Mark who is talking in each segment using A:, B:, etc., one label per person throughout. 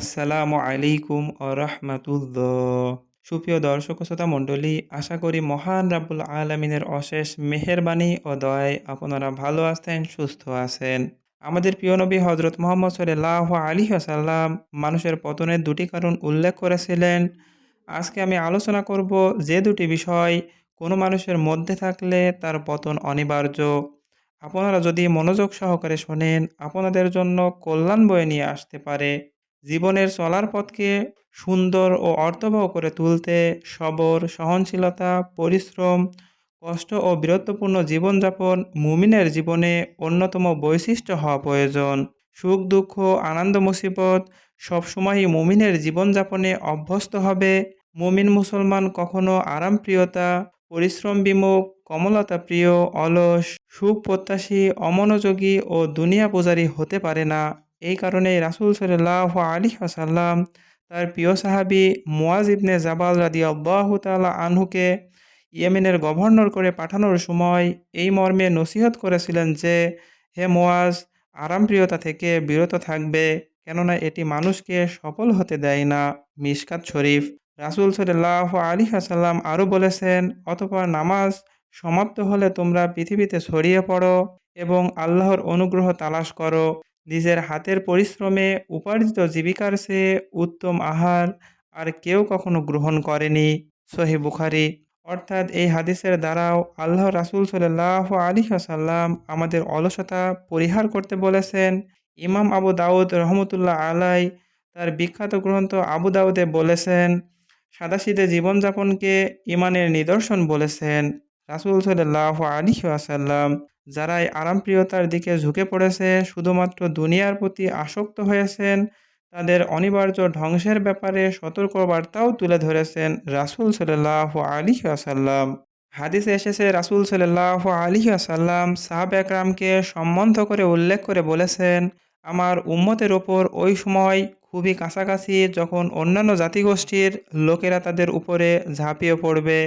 A: আসসালামু আলাইকুম আরহামাতুল্লাহ সুপ্রিয় দর্শক শ্রোতা মণ্ডলী, আশা করি মহান রাব্বুল আলমিনের অশেষ মেহেরবানি ও দয়ায় আপনারা ভালো আছেন, সুস্থ আছেন। আমাদের প্রিয় নবী হজরত মোহাম্মদ সাল্লাহ আলী আসাল্লাম মানুষের পতনের দুটি কারণ উল্লেখ করেছিলেন। আজকে আমি আলোচনা করব যে দুটি বিষয়, কোনো মানুষের মধ্যে থাকলে তার পতন অনিবার্য। আপনারা যদি মনোযোগ সহকারে শোনেন, আপনাদের জন্য কল্যাণ বয়ে নিয়ে আসতে পারে। জীবনের চলার পথকে সুন্দর ও অর্থবহ করে তুলতে সবর, সহনশীলতা, পরিশ্রম, কষ্ট ও বীরত্বপূর্ণ জীবনযাপন মুমিনের জীবনে অন্যতম বৈশিষ্ট্য হওয়া প্রয়োজন। সুখ, দুঃখ, আনন্দ, মুসিবত সবসময়ই মুমিনের জীবনযাপনে অভ্যস্ত হবে। মুমিন মুসলমান কখনো আরামপ্রিয়তা, পরিশ্রম বিমুখ, কমলতা প্রিয়, অলস সুখ প্রত্যাশী অমনোযোগী ও দুনিয়া পূজারী হতে পারে না। এই কারণে রাসুল সাল্লাহ আলী আসাল্লাম তার প্রিয় সাহাবি মুয়াজ ইবনে জাবাল রাদি আল্লাহ তালা আনহুকে ইয়েমেনের গভর্নর করে পাঠানোর সময় এই মর্মে নসিহত করেছিলেন যে, হে মোয়াজ আরামপ্রিয়তা থেকে বিরত থাকবে, কেননা এটি মানুষকে সফল হতে দেয় না। মিসকাত শরীফ। রাসুল সাল্লাহ আলী আসাল্লাম আরও বলেছেন, অতপর নামাজ সমাপ্ত হলে তোমরা পৃথিবীতে ছড়িয়ে পড়ো এবং আল্লাহর অনুগ্রহ তালাশ করো। নিজের হাতের পরিশ্রমে উপার্জিত জীবিকার সে উত্তম আহার আর কেউ কখনো গ্রহণ করেনি। সহি বুখারি। অর্থাৎ এই হাদিসের দ্বারাও আল্লাহ রাসুল সাল্লাহ আলী আসাল্লাম আমাদের অলসতা পরিহার করতে বলেছেন। ইমাম আবু দাউদ রহমতুল্লাহ আলাই তার বিখ্যাত গ্রন্থ আবু দাউদে বলেছেন, সাদাসিদে জীবনযাপনকে ইমানের নিদর্শন বলেছেন রাসুল সাল্লাহ আলী আসাল্লাম যারাই আরামপ্রিয়তার দিকে ঝুঁকে পড়েছে, শুধুমাত্র দুনিয়ার প্রতি আসক্ত হয়েছেন, তাদের অনিবার্য ধ্বংসের ব্যাপারে সতর্কবার্তাও তুলে ধরেছেন রাসুল সাল্লাহ আলী আসাল্লাম হাদিসে এসেছে, রাসুল সাল্লাহ আলী আসাল্লাম সাহাব একরামকে সম্বন্ধ করে উল্লেখ করে বলেছেন, আমার উম্মতের ওপর ওই সময় খুবই কাছাকাছি যখন অন্যান্য জাতিগোষ্ঠীর লোকেরা তাদের উপরে ঝাঁপিয়ে পড়বে,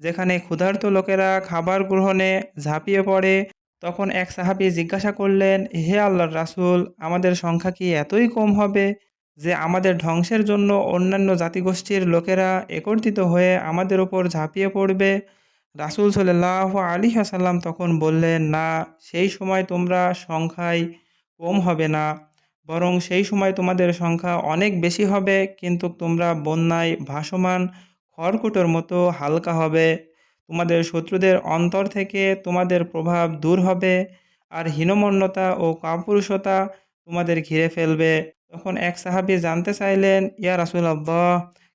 A: যেখানে ক্ষুধার্ত লোকেরা খাবার গ্রহণে ঝাঁপিয়ে পড়ে তখন এক সাহাবি জিজ্ঞাসা করলেন, হে আল্লাহর রাসুল, আমাদের সংখ্যা কি এতই কম হবে যে আমাদের ধ্বংসের জন্য অন্যান্য জাতিগোষ্ঠীর লোকেরা একত্রিত হয়ে আমাদের ওপর ঝাঁপিয়ে পড়বে? রাসুল সাল্লাহ আলী হাসাল্লাম তখন বললেন, না, সেই সময় তোমরা সংখ্যায় কম হবে না, বরং সেই সময় তোমাদের সংখ্যা অনেক বেশি হবে, কিন্তু তোমরা বন্যায় ভাসমান খড়কুটোর মতো হালকা হবে। তোমাদের শত্রুদের অন্তর থেকে তোমাদের প্রভাব দূর হবে আর হীনমন্যতা ও কাপুরুষতা তোমাদের ঘিরে ফেলবে। তখন এক সাহাবি জানতে চাইলেন, ইয়া রাসুল আব্বাহ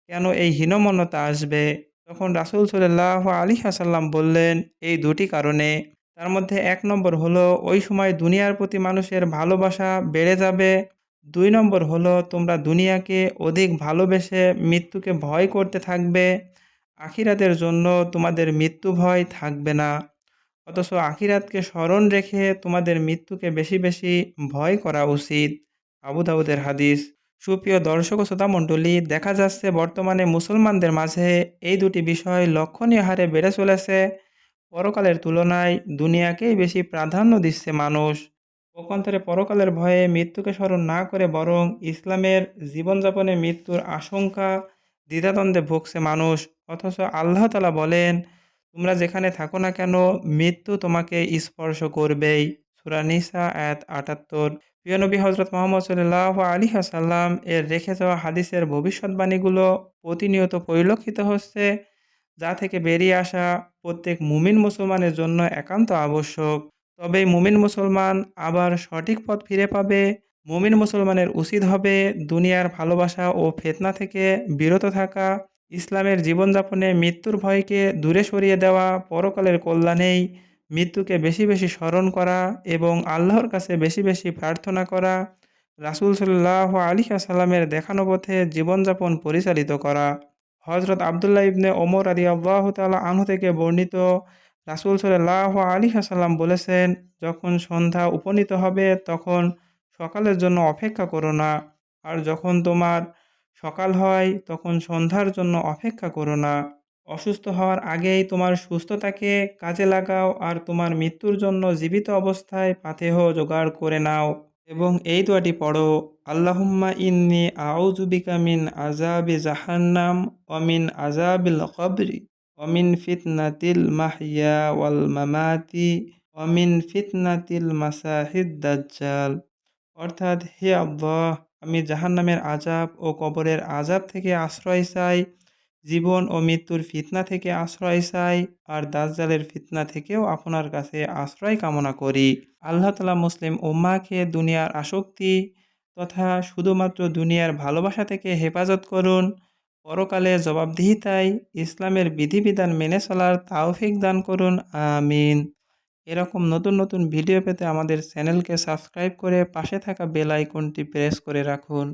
A: কেন এই হীনমন্যতা আসবে? তখন রাসুল সাল্লাহ আলী হাসাল্লাম বললেন, এই দুটি কারণে। তার মধ্যে এক নম্বর হলো, ওই সময় দুনিয়ার প্রতি মানুষের ভালোবাসা বেড়ে যাবে। দুই নম্বর হলো, তোমরা দুনিয়াকে অধিক ভালোবেসে মৃত্যুকে ভয় করতে থাকবে। আখিরাতের জন্য তোমাদের মৃত্যু ভয় থাকবে না। অথচ আখিরাতকে স্মরণ রেখে তোমাদের মৃত্যুকে বেশি বেশি ভয় করা উচিত। আবু হাদিস। সুপ্রিয় দর্শক শ্রোতা মণ্ডলী, দেখা যাচ্ছে বর্তমানে মুসলমানদের মাঝে এই দুটি বিষয় লক্ষণীয় হারে বেড়ে চলেছে। পরকালের তুলনায় দুনিয়াকেই বেশি প্রাধান্য দিচ্ছে মানুষ। পক্ষান্তরে পরকালের ভয়ে মৃত্যুকে স্মরণ না করে বরং ইসলামের জীবনযাপনে মৃত্যুর আশঙ্কা দ্বিধাদ্বন্দ্বে ভুগছে মানুষ। অথচ আল্লাহ তালা বলেন, তোমরা যেখানে থাকো না কেন, মৃত্যু তোমাকে স্পর্শ করবেই। সুরানিসা এত আটাত্তর। প্রিয়নবী হজরত মোহাম্মদ সাল্লাহ আলী আসাল্লাম এর রেখে যাওয়া হাদিসের ভবিষ্যৎবাণীগুলো প্রতিনিয়ত পরিলক্ষিত হচ্ছে, যা থেকে বেরিয়ে আসা প্রত্যেক মুমিন মুসলমানের জন্য একান্ত আবশ্যক। তবে মুমিন মুসলমান আবার সঠিক পথ ফিরে পাবে মুমিন মুসলমানের উচিত হবে দুনিয়ার ভালোবাসা ও ফেতনা থেকে বিরত থাকা, ইসলামের জীবনযাপনে মৃত্যুর ভয়কে দূরে সরিয়ে দেওয়া, পরকালের কল্যাণেই মৃত্যুকে বেশি বেশি স্মরণ করা এবং আল্লাহর কাছে বেশি বেশি প্রার্থনা করা, রাসুল সাল্লাহ আলী আসাল্লামের দেখানো পথে জীবনযাপন পরিচালিত করা। হজরত আবদুল্লাহ ইবনে ওমর আদি আল্লাহ তালা আনহু থেকে বর্ণিত রাসুল সাল্লাহ আলী আসাল্লাম বলেছেন, যখন সন্ধ্যা উপনীত হবে, তখন সকালের জন্য অপেক্ষা করো না। আর যখন তোমার সকাল হয়, তখন সন্ধ্যার জন্য অপেক্ষা করো না। অসুস্থ হওয়ার আগেই তোমার সুস্থতাকে কাজে লাগাও আর তোমার মৃত্যুর জন্য জীবিত অবস্থায় পাথেহ জোগাড় করে নাও এবং এই দোয়াটি পড়ো, আল্লাহুম্মা ইন্নি আউযুবিকা মিন আযাবি জাহান্নাম অমিন মিন আযাবিল কবরি অমিন ফিতনাতিল মাহিয়া ওয়াল মামাতি অমিন ফিতনাতিল মাসাহিদ দাজ্জাল। অর্থাৎ, হে আল্লাহ, আমি জাহান্নামের আজাব ও কবরের আজাব থেকে আশ্রয় চাই, জীবন ও মৃত্যুর ফিতনা থেকে আশ্রয় চাই, আর দাজ্জালের ফিতনা থেকেও আপনার কাছে আশ্রয় কামনা করি। আল্লাহ তালা মুসলিম উম্মাকে দুনিয়ার আসক্তি তথা শুধুমাত্র দুনিয়ার ভালোবাসা থেকে হেফাজত করুন। পরকালে জবাবদিহিতায় ইসলামের বিধিবিধান মেনে চলার তাওফিক দান করুন। আমিন। এরকম নতুন নতুন ভিডিও পেতে আমাদের চ্যানেলকে সাবস্ক্রাইব করে পাশে থাকা বেল আইকনটি প্রেস করে রাখুন।